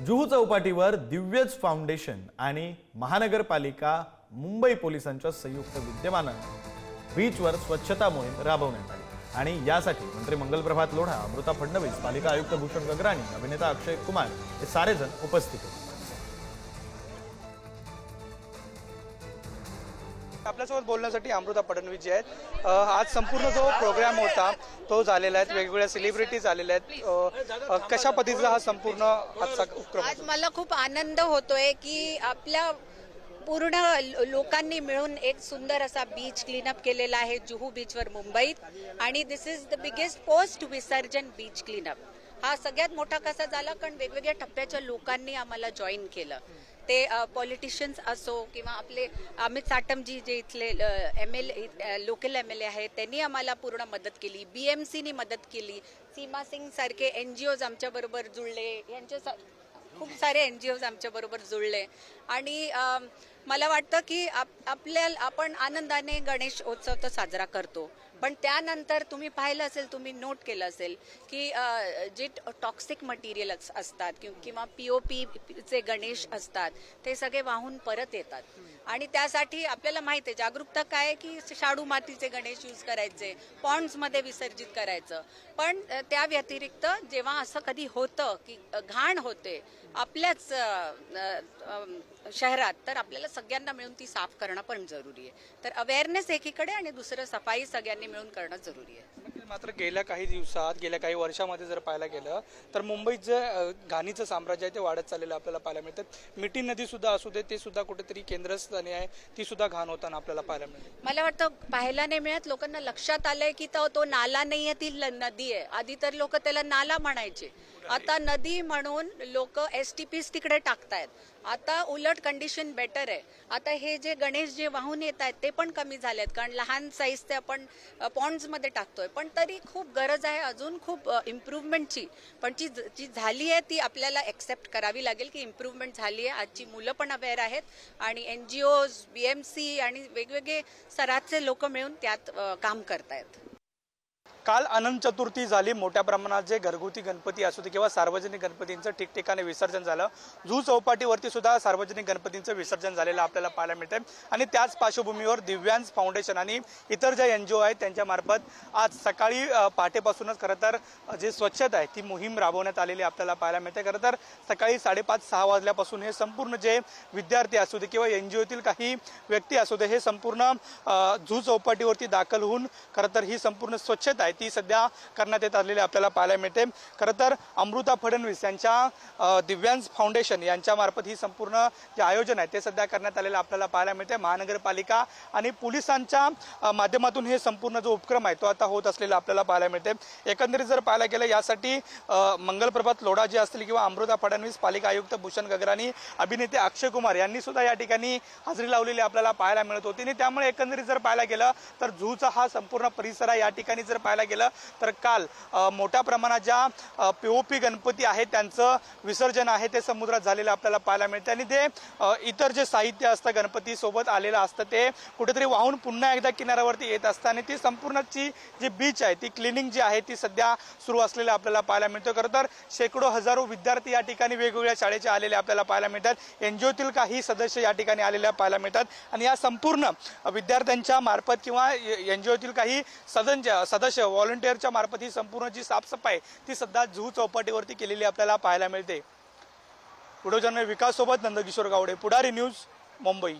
जुहू चौपाटीवर दिव्यज फाउंडेशन आणि महानगरपालिका मुंबई पोलिसांच्या संयुक्त विद्यमानं बीचवर स्वच्छता मोहीम राबवण्यात आली. आणि यासाठी मंत्री मंगलप्रभात लोढा अमृता फडणवीस पालिका आयुक्त भूषण गगराणी अभिनेता अक्षय कुमार हे सारेजण उपस्थित होते. आपल्यासोबत बोलण्यासाठी अमृता फडणवीस जे आहेत. आज संपूर्ण जो प्रोग्राम होता तो झालेला आहे. वेगवेगळ्या सेलिब्रिटीज आलेल्या आहेत. कशा पद्धतीचा हा संपूर्ण आजचा उपक्रम आज मला खूप आनंद होतोय की आपल्या पूर्ण लोकांनी मिळून एक सुंदर असा बीच क्लीनअप केलेला आहे जुहू बीचवर मुंबईत. आणि this is the biggest post विसर्जन बीच क्लीनअप हा सगळ्यात मोठा कसा झाला? कारण वेगवेगळ्या टप्प्याच्या लोकांनी आम्हाला जॉईन केलं. ते पॉलिटिशियन्स असो किंवा आपले अमित साटमजी जे इथले M L local M L A आहेत त्यांनी आम्हाला पूर्ण मदत केली. बी एम सीनी मदत केली. सीमा सिंग सारखे एन जी ओज आमच्याबरोबर जुळले. यांच्या सा- खूप सारे एन जी ओज आमच्याबरोबर जुळले. आणि मला वाटतं की आप- आपल्या आपण आनंदाने गणेश उत्सव तर साजरा करतो. पण त्यानंतर तुम्ही पाहिलं असेल तुम्ही नोट केलं असेल की जे टॉक्सिक मटेरियल असतात किंवा किंवा ओ पीचे गणेश असतात ते सगळे वाहून परत येतात. आणि त्यासाठी आपल्याला माहिती आहे जागरूकता काय आहे की शाडू मातीचे गणेश यूज करायचे पॉन्ड्समध्ये विसर्जित करायचं. पण त्या व्यतिरिक्त जेव्हा असं कधी होतं की घाण होते आपल्याच शहरात तर आपल्याला सगळ्यांना मिळून ती साफ करणं पण जरुरी आहे. तर अवेअरनेस एकीकडे आणि दुसरं सफाई सगळ्यांनी मिळून करणं जरुरी आहे. मात्र गेल्या काही दिवसात गेल्या काही वर्षामध्ये जर पाहायला गेलं तर मुंबईत जे घाणीचं साम्राज्य आहे ते वाढत चाललेलं आपल्याला पाहायला मिळतं. मिठी नदी सुद्धा असू दे ते सुद्धा कुठेतरी केंद्रस्थानी आहे. ती सुद्धा घाण होताना आपल्याला पाहायला मिळते. मला वाटतं पाहायला नाही मिळत. लोकांना लक्षात आलंय की तो तो नाला नाहीये ती ल- नदी आहे. आधी तर लोक त्याला नाला म्हणायचे. आता नदी म्हणून लोक एस टी पीस तिकडे टाकतायत. आता उलट कंडिशन बेटर आहे. आता हे जे गणेश जे वाहून येत आहेत ते पण कमी झालेत कारण लहान साईज ते आपण पॉन्ड्समध्ये टाकतोय. पण तरी खूप गरज आहे अजून खूप इम्प्रूव्हमेंटची पण जी जी झाली आहे ती आपल्याला एक्सेप्ट करावी लागेल की इम्प्रूव्हमेंट झाली आहे. आजची मुलं पण अवेअर आहेत. आणि N G Os B M C आणि वेगवेगळे स्तराचे लोक मिळून त्यात काम करतायत. काल अनंत चतुर्थी झाली. मोठ्या प्रमाणात जे घरगुती गणपती असू दे किंवा सार्वजनिक गणपतींचं ठिकठिकाणी विसर्जन झालं. झू चौपाटीवरती सुद्धा सार्वजनिक गणपतींचं विसर्जन झालेलं आपल्याला पाहायला मिळतंय. आणि त्याच पार्श्वभूमीवर दिव्यांश फाउंडेशन आणि इतर ज्या एन जी ओ आहेत त्यांच्यामार्फत आज सकाळी पहाटेपासूनच खरं तर जे स्वच्छता आहे ती मोहीम राबवण्यात आलेली आपल्याला पाहायला मिळते. खरं तर सकाळी साडेपाच सहा वाजल्यापासून हे संपूर्ण जे विद्यार्थी असू दे किंवा एन जी ओतील काही व्यक्ती असू दे हे संपूर्ण अ, झू चौपाटीवरती दाखल होऊन खरं तर ही संपूर्ण स्वच्छता आहे. ती सध्या करण्यात येत आलेली आपल्याला पाहायला मिळते. खरं तर अमृता फडणवीस यांच्या अ, दिव्यांश फाउंडेशन यांच्यामार्फत ही संपूर्ण जे आयोजन आहे ते सध्या करण्यात आलेलं आपल्याला पाहायला मिळते. महानगरपालिका आणि पोलिसांच्या माध्यमातून हे संपूर्ण जो उपक्रम आहे तो आता होत असलेला आपल्याला पाहायला मिळते. एकंदरीत जर पाहायला गेलं यासाठी मंगलप्रभात लोढा जे असतील किंवा अमृता फडणवीस पालिका आयुक्त भूषण गगराणी अभिनेते अक्षय कुमार यांनी सुद्धा या ठिकाणी हजेरी लावलेली आपल्याला पाहायला मिळत होती. आणि त्यामुळे एकंदरीत जर पाहायला गेलं तर झूचा हा संपूर्ण परिसर आहे. या ठिकाणी जर पाहायला गेलं तर काल मोठ्या प्रमाणात ज्या पी ओ पी गणपती आहेत त्यांचं विसर्जन आहे ते समुद्रात झालेलं आपल्याला पाहायला मिळते. आणि ते इतर जे साहित्य असतं गणपती सोबत आलेलं असतं ते कुठेतरी वाहून पुन्हा एकदा किनाऱ्यावरती येत असतं. आणि ती संपूर्णची जी बीच आहे ती क्लिनिंग जी आहे ती सध्या सुरू असलेलं आपल्याला पाहायला मिळतं. खरं तर शेकडो हजारो विद्यार्थी या ठिकाणी वेगवेगळ्या शाळेचे आलेले आपल्याला पाहायला मिळतात. एनजीओतील काही सदस्य या ठिकाणी आलेल्या पाहायला मिळतात. आणि या संपूर्ण विद्यार्थ्यांच्या मार्फत किंवा एनजीओतील काही सदन सदस्य व्हॉलंटिअरच्या मार्फत ही संपूर्ण जी साफसफाई ती सध्या जुहू चौपाटीवरती केलेली आपल्याला पाहायला मिळते. व्हिडिओ विकास सोबत नंदकिशोर गावडे पुढारी न्यूज मुंबई.